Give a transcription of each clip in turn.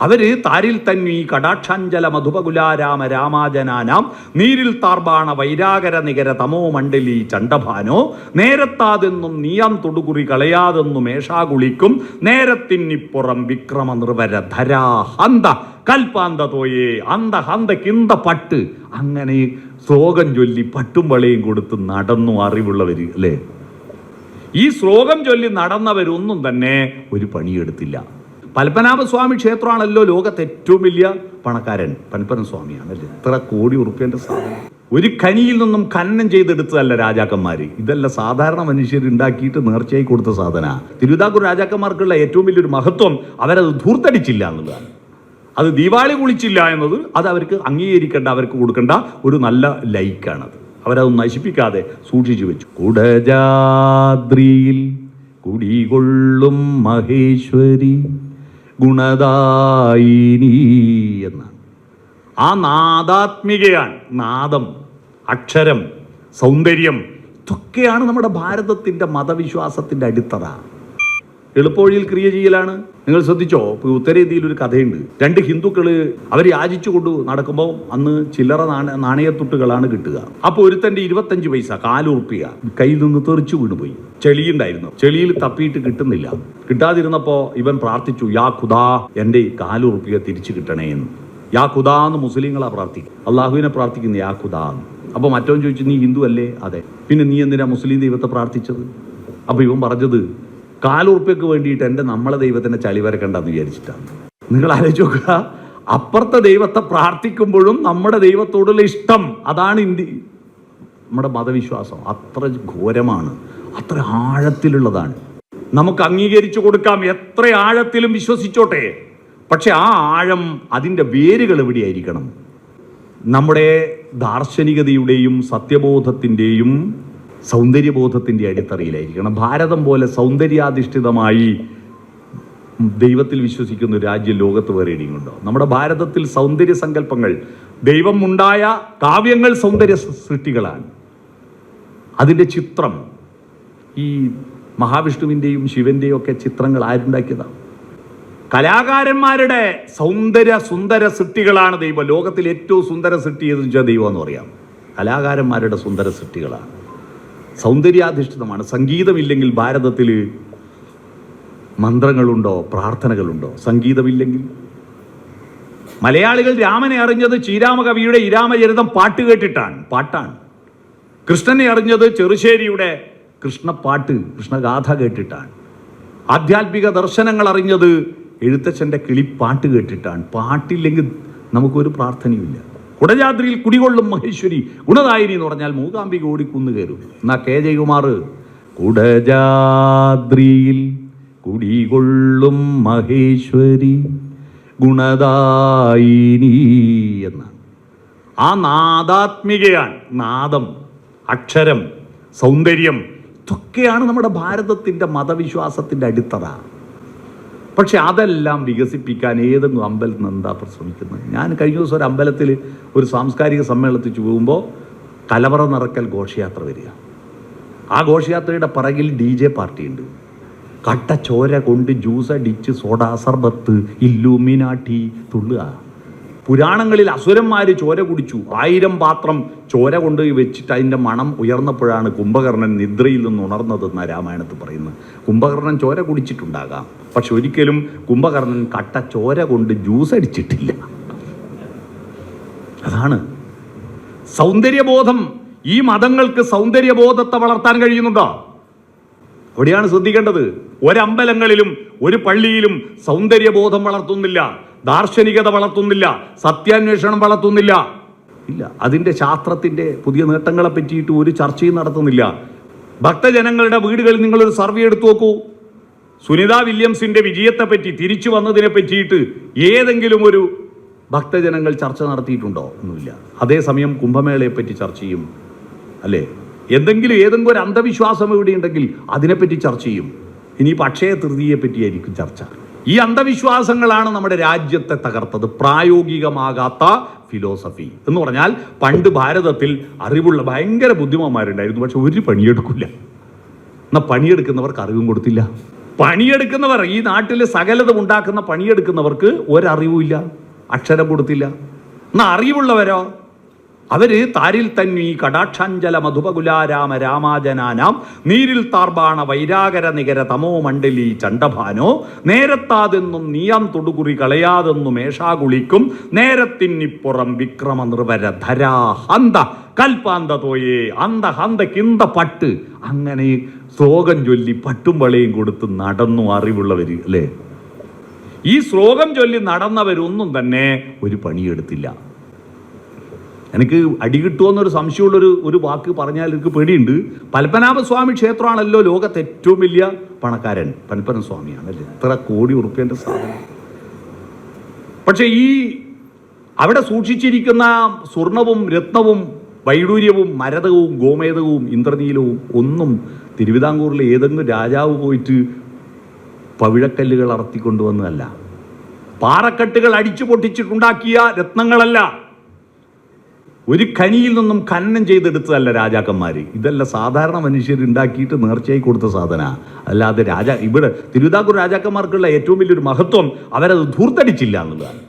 അവർ താരിൽ തന്നി കടാക്ഷാഞ്ചല മധുപകുലാരാമ രാമാജനാനാം നീരിൽ താർബാണ വൈരാകര നികര തമോ മണ്ഡലി ചണ്ടഭാനോ നേരത്താതെന്നും നീയാം തൊടുകുറി കളയാതെന്നും മേഷാകുളിക്കും നേരത്തിന്നിപ്പുറം വിക്രമ നിർവര ധരാ ഹന്ത കൽപ്പാന്ത തോയേ അന്ത ഹന്ത കിന്ത പട്ട്. അങ്ങനെ ശ്ലോകം ചൊല്ലി പട്ടും വളയും കൊടുത്ത് നടന്നു അറിവുള്ളവര് അല്ലേ? ഈ ശ്ലോകം ചൊല്ലി നടന്നവരൊന്നും തന്നെ ഒരു പണിയെടുത്തില്ല. പത്മനാഭസ്വാമി ക്ഷേത്രമാണല്ലോ ലോകത്ത് ഏറ്റവും വലിയ പണക്കാരൻ. പൽപ്പന സ്വാമിയാണല്ലേ ഇത്ര കോടി ഉറുപ്പ്യന്റെ സാധനം. ഒരു കനിയിൽ നിന്നും ഖനനം ചെയ്തെടുത്തതല്ല രാജാക്കന്മാര്. ഇതല്ല സാധാരണ മനുഷ്യർ ഉണ്ടാക്കിയിട്ട് നേർച്ചയായി കൊടുത്ത സാധന. തിരുവിതാംകൂർ രാജാക്കന്മാർക്കുള്ള ഏറ്റവും വലിയൊരു മഹത്വം അവരത് ധൂർത്തടിച്ചില്ല എന്നുള്ളതാണ്. അത് ദീപാവലി കുളിച്ചില്ല എന്നത് അത് അവർക്ക് അംഗീകരിക്കേണ്ട അവർക്ക് കൊടുക്കേണ്ട ഒരു നല്ല ലൈക്കാണത്. അവരത് നശിപ്പിക്കാതെ സൂക്ഷിച്ചു വെച്ചു. കുടജാദ്രിയിൽ കുടികൊള്ളും മഹേശ്വരി. ഗുണദായിനി എന്നാണ് ആ നാദാത്മികയാണ് നാദം അക്ഷരം സൗന്ദര്യം ഇതൊക്കെയാണ് നമ്മുടെ ഭാരതത്തിന്റെ മതവിശ്വാസത്തിന്റെ അടിത്തറ. എളുപ്പവഴിയിൽ ക്രിയ ചെയ്യലാണ്. നിങ്ങൾ ശ്രദ്ധിച്ചോ? ഉത്തരേന്ത്യയിൽ ഒരു കഥയുണ്ട്. രണ്ട് ഹിന്ദുക്കൾ അവർ യാചിച്ചു കൊണ്ട് നടക്കുമ്പോൾ അന്ന് ചില്ലറ നാണ നാണയത്തുട്ടുകളാണ് കിട്ടുക. അപ്പോൾ ഒരുത്തന്റെ ഇരുപത്തഞ്ച് പൈസ കാലുറുപ്പിക കയ്യിൽ നിന്ന് തെറിച്ചു വീണുപോയി. ചെളിയുണ്ടായിരുന്നു. ചെളിയിൽ തപ്പിയിട്ട് കിട്ടുന്നില്ല. കിട്ടാതിരുന്നപ്പോൾ ഇവൻ പ്രാർത്ഥിച്ചു യാ ഖുദാ എന്റെ ഈ കാലുറുപ്പിക തിരിച്ചു കിട്ടണേ എന്ന്. യാ ഖുദാ എന്ന് മുസ്ലിങ്ങളാ പ്രാർത്ഥിക്കും അള്ളാഹുവിനെ പ്രാർത്ഥിക്കുന്നു യാ ഖുദാ എന്ന്. അപ്പോൾ മറ്റവൻ ചോദിച്ചു നീ ഹിന്ദു അല്ലേ? അതെ. പിന്നെ നീ എന്തിനാ മുസ്ലിം ദൈവത്തെ പ്രാർത്ഥിച്ചത്? അപ്പോൾ ഇവൻ പറഞ്ഞത് കാലുറുപ്യക്ക് വേണ്ടിയിട്ട് എന്റെ നമ്മളെ ദൈവത്തിന്റെ ചളി വരക്കണ്ടെന്ന് വിചാരിച്ചിട്ടാണ്. നിങ്ങൾ ആലോചിച്ച് നോക്കുക. അപ്പുറത്തെ ദൈവത്തെ പ്രാർത്ഥിക്കുമ്പോഴും നമ്മുടെ ദൈവത്തോടുള്ള ഇഷ്ടം അതാണ് ഇന്ത്യ. നമ്മുടെ മതവിശ്വാസം അത്ര ഘോരമാണ്. അത്ര ആഴത്തിലുള്ളതാണ്. നമുക്ക് അംഗീകരിച്ചു കൊടുക്കാം. എത്ര ആഴത്തിലും വിശ്വസിച്ചോട്ടെ. പക്ഷെ ആ ആഴം അതിന്റെ വേരുകൾ എവിടെയായിരിക്കണം? നമ്മുടെ ദാർശനികതയുടെയും സത്യബോധത്തിന്റെയും സൗന്ദര്യബോധത്തിന്റെ അടിത്തറയിലായിരിക്കണം. ഭാരതം പോലെ സൗന്ദര്യാധിഷ്ഠിതമായി ദൈവത്തിൽ വിശ്വസിക്കുന്ന ഒരു രാജ്യം ലോകത്ത് വേറെ ഇടിയുണ്ടോ നമ്മുടെ ഭാരതത്തിൽ സൗന്ദര്യ സങ്കല്പങ്ങൾ ദൈവം ഉണ്ടായ കാവ്യങ്ങൾ സൗന്ദര്യ സൃഷ്ടികളാണ്. അതിന്റെ ചിത്രം ഈ മഹാവിഷ്ണുവിന്റെയും ശിവന്റെയും ഒക്കെ ചിത്രങ്ങൾ ആരുണ്ടാക്കിയതാണ്? കലാകാരന്മാരുടെ സൗന്ദര്യ സുന്ദര സൃഷ്ടികളാണ് ദൈവം. ലോകത്തിൽ ഏറ്റവും സുന്ദര സൃഷ്ടി ഏതെന്ന് വെച്ചാൽ ദൈവം എന്ന് പറയാം. കലാകാരന്മാരുടെ സുന്ദര സൃഷ്ടികളാണ്. സൗന്ദര്യാധിഷ്ഠിതമാണ്. സംഗീതമില്ലെങ്കിൽ ഭാരതത്തിൽ മന്ത്രങ്ങളുണ്ടോ പ്രാർത്ഥനകളുണ്ടോ? സംഗീതമില്ലെങ്കിൽ. മലയാളികൾ രാമനെ അറിഞ്ഞത് ശ്രീരാമകവിയുടെ ഇരാമചരിതം പാട്ട് കേട്ടിട്ടാണ്. പാട്ടാണ്. കൃഷ്ണനെ അറിഞ്ഞത് ചെറുശ്ശേരിയുടെ കൃഷ്ണപ്പാട്ട് കൃഷ്ണഗാഥ കേട്ടിട്ടാണ്. ആധ്യാത്മിക ദർശനങ്ങൾ അറിഞ്ഞത് എഴുത്തച്ഛന്റെ കിളിപ്പാട്ട് കേട്ടിട്ടാണ്. പാട്ടില്ലെങ്കിൽ നമുക്കൊരു പ്രാർത്ഥനയുമില്ല. കുടജാദ്രിയിൽ കുടികൊള്ളും മഹേശ്വരി ഗുണദായിനി എന്ന് പറഞ്ഞാൽ മൂകാംബിക ഓടിക്കുന്ന് കയറും. എന്നാ കെ ജയകുമാർ? കുടജാദ്രിയിൽ കുടികൊള്ളും മഹേശ്വരി ഗുണദായിനി എന്നാണ്. ആ നാദാത്മികയാണ് നാദം അക്ഷരം സൗന്ദര്യം ഇതൊക്കെയാണ് നമ്മുടെ ഭാരതത്തിന്റെ മതവിശ്വാസത്തിന്റെ അടിത്തറ. പക്ഷെ അതെല്ലാം വികസിപ്പിക്കാൻ ഏതെങ്കിലും അമ്പലത്തിൽ നിന്ന് എന്താ ശ്രമിക്കുന്നത് ഞാൻ കഴിഞ്ഞ ദിവസം ഒരു അമ്പലത്തിൽ ഒരു സാംസ്കാരിക സമ്മേളനത്തിൽ പോകുമ്പോൾ കലവറ നിറക്കൽ ഘോഷയാത്ര വരിക. ആ ഘോഷയാത്രയുടെ പിറകിൽ ഡി ജെ പാർട്ടിയുണ്ട്. കട്ട ചോര കൊണ്ട് ജ്യൂസ് അടിച്ച് സോഡാ സർബത്ത് ഇല്ലൂമിനാട്ടി തുള്ളുക. പുരാണങ്ങളിൽ അസുരന്മാർ ചോര കുടിച്ചു. ആയിരം പാത്രം ചോര കൊണ്ട് വെച്ചിട്ട് അതിന്റെ മണം ഉയർന്നപ്പോഴാണ് കുംഭകർണൻ നിദ്രയിൽ നിന്ന് ഉണർന്നതെന്ന രാമായണത്തിൽ പറയുന്നത്. കുംഭകർണൻ ചോര കുടിച്ചിട്ടുണ്ടാകാം. പക്ഷെ ഒരിക്കലും കുംഭകർണൻ കട്ട ചോര കൊണ്ട് ജ്യൂസ് അടിച്ചിട്ടില്ല. അതാണ് സൗന്ദര്യബോധം. ഈ മതങ്ങൾക്ക് സൗന്ദര്യബോധത്തെ വളർത്താൻ കഴിയുന്നുണ്ടോ? അവിടെയാണ് ശ്രദ്ധിക്കേണ്ടത്. ഒരമ്പലങ്ങളിലും ഒരു പള്ളിയിലും സൗന്ദര്യബോധം വളർത്തുന്നില്ല. ദാർശനികത വളർത്തുന്നില്ല സത്യാന്വേഷണം വളർത്തുന്നില്ല. ഇല്ല അതിന്റെ ശാസ്ത്രത്തിന്റെ പുതിയ നേട്ടങ്ങളെ പറ്റിയിട്ട് ഒരു ചർച്ചയും നടത്തുന്നില്ല. ഭക്തജനങ്ങളുടെ വീടുകളിൽ നിങ്ങളൊരു സർവേ എടുത്തു നോക്കൂ. സുനിത വില്യംസിന്റെ വിജയത്തെപ്പറ്റി തിരിച്ചു വന്നതിനെ പറ്റിയിട്ട് ഏതെങ്കിലും ഒരു ഭക്തജനങ്ങൾ ചർച്ച നടത്തിയിട്ടുണ്ടോ? ഒന്നുമില്ല. അതേസമയം കുംഭമേളയെപ്പറ്റി ചർച്ച ചെയ്യും അല്ലേ? എന്തെങ്കിലും ഏതെങ്കിലും ഒരു അന്ധവിശ്വാസം ഇവിടെ ഉണ്ടെങ്കിൽ അതിനെപ്പറ്റി ചർച്ച ചെയ്യും. ഇനിയിപ്പോൾ അക്ഷയ തൃതീയെപ്പറ്റിയായിരിക്കും ചർച്ച. ഈ അന്ധവിശ്വാസങ്ങളാണ് നമ്മുടെ രാജ്യത്തെ തകർത്തത്. പ്രായോഗികമാകാത്ത ഫിലോസഫി എന്ന് പറഞ്ഞാൽ പണ്ട് ഭാരതത്തിൽ അറിവുള്ള ഭയങ്കര ബുദ്ധിമാന്മാരുണ്ടായിരുന്നു. പക്ഷെ ഒരു പണിയെടുക്കില്ല. എന്നാൽ പണിയെടുക്കുന്നവർക്ക് അറിവും കൊടുത്തില്ല. പണിയെടുക്കുന്നവർ ഈ നാട്ടിൽ സകലതും ഉണ്ടാക്കുന്ന പണിയെടുക്കുന്നവർക്ക് ഒരറിവുമില്ല. അക്ഷരം കൊടുത്തില്ല. എന്നാൽ അറിവുള്ളവരോ? അവർ താരിൽ തന്നി കടാക്ഷാഞ്ചല മധുപകുലാരാമ രാമാജനാനാം നീരിൽ താർബാണ വൈരാകര നികര തമോ മണ്ഡലി ചണ്ടഭാനോ നേരത്താതെന്നും നീയാം തൊടുകുറി കളയാതെന്നും മേഷാകുളിക്കും നേരത്തിന്നിപ്പുറം വിക്രമ നിർവര ധരാ ഹന്ത കൽപ്പാന്ത തോയേ അന്ത ഹന്ത കിന്ത പട്ട്. അങ്ങനെ ശ്ലോകം ചൊല്ലി പട്ടും വളയും കൊടുത്ത് നടന്നു അറിവുള്ളവര് അല്ലേ? ഈ ശ്ലോകം ചൊല്ലി നടന്നവരൊന്നും തന്നെ ഒരു പണിയെടുത്തില്ല. എനിക്ക് അടി കിട്ടുമെന്നൊരു സംശയമുള്ളൊരു ഒരു വാക്ക് പറഞ്ഞാൽ എനിക്ക് പേടിയുണ്ട്. പത്മനാഭസ്വാമി ക്ഷേത്രമാണല്ലോ ലോകത്തെ ഏറ്റവും വലിയ പണക്കാരൻ. പത്മനാഭ സ്വാമിയാണല്ലേ എത്ര കോടി ഉറുപ്പ്യന്റെ സാധനം. പക്ഷേ ഈ അവിടെ സൂക്ഷിച്ചിരിക്കുന്ന സ്വർണവും രത്നവും വൈഡൂര്യവും മരതകവും ഗോമേതകവും ഇന്ദ്രനീലവും ഒന്നും തിരുവിതാംകൂറിലെ ഏതെങ്കിലും രാജാവ് പോയിട്ട് പവിഴക്കല്ലുകൾ അറത്തിക്കൊണ്ടുവന്നതല്ല പാറക്കെട്ടുകൾ അടിച്ചു പൊട്ടിച്ചിട്ടുണ്ടാക്കിയ രത്നങ്ങളല്ല. ഒരു ഖനിയിൽ നിന്നും ഖനനം ചെയ്തെടുത്തതല്ല രാജാക്കന്മാർ ഇതല്ല സാധാരണ മനുഷ്യർ ഉണ്ടാക്കിയിട്ട് നേർച്ചയായി കൊടുത്ത സാധന. അല്ലാതെ രാജാ ഇവിടെ തിരുവിതാംകൂർ രാജാക്കന്മാർക്കുള്ള ഏറ്റവും വലിയൊരു മഹത്വം അവരത് ധൂർത്തടിച്ചില്ല എന്നുള്ളതാണ്.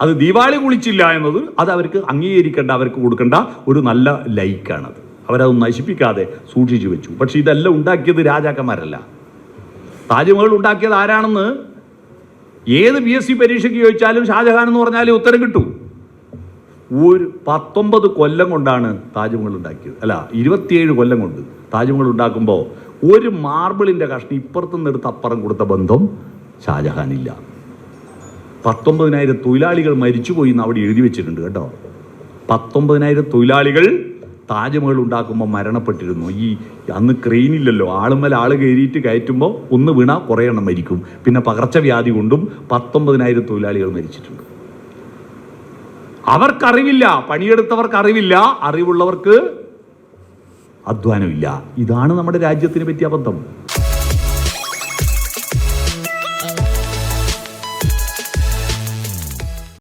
അത് ദീപാവളി കുളിച്ചില്ല എന്നത് അത് അവർക്ക് അംഗീകരിക്കേണ്ട അവർക്ക് കൊടുക്കേണ്ട ഒരു നല്ല ലൈക്കാണത്. അവരത് നശിപ്പിക്കാതെ സൂക്ഷിച്ചു വെച്ചു. പക്ഷെ ഇതെല്ലാം ഉണ്ടാക്കിയത് രാജാക്കന്മാരല്ല. താജ്മഹൽ ഉണ്ടാക്കിയത് ആരാണെന്ന്? ഏത് പി എസ് സി പരീക്ഷയ്ക്ക് ചോദിച്ചാലും ഷാജഹാൻ എന്ന് പറഞ്ഞാലും ഉത്തരം കിട്ടൂ. ഒരു പത്തൊമ്പത് കൊല്ലം കൊണ്ടാണ് താജ്മഹൽ ഉണ്ടാക്കിയത്. അല്ല ഇരുപത്തിയേഴ് കൊല്ലം കൊണ്ട് താജ്മഹൽ ഉണ്ടാക്കുമ്പോൾ ഒരു മാർബിളിന്റെ കഷ്ണം ഇപ്പുറത്തുനിന്ന് എടുത്ത് അപ്പുറം കൊടുത്ത ബന്ധം ഷാജഹാനില്ല. പത്തൊമ്പതിനായിരം തൊഴിലാളികൾ മരിച്ചുപോയി എന്ന് അവിടെ എഴുതി വെച്ചിട്ടുണ്ട് കേട്ടോ. പത്തൊമ്പതിനായിരം തൊഴിലാളികൾ താജ്മഹൽ ഉണ്ടാക്കുമ്പോൾ മരണപ്പെട്ടിരുന്നു. ഈ അന്ന് ക്രെയിനില്ലല്ലോ ആളുമേൽ ആൾ കയറിയിട്ട് കയറ്റുമ്പോൾ ഒന്ന് വീണാൽ കുറേ എണ്ണം മരിക്കും. പിന്നെ പകർച്ചവ്യാധി കൊണ്ടും പത്തൊമ്പതിനായിരം തൊഴിലാളികൾ മരിച്ചിട്ടുണ്ട്. അവർക്കറിവില്ല പണിയെടുത്തവർക്ക് അറിവില്ല അറിവുള്ളവർക്ക് അധ്വാനമില്ല. ഇതാണ് നമ്മുടെ രാജ്യത്തിന് പറ്റിയ അബദ്ധം.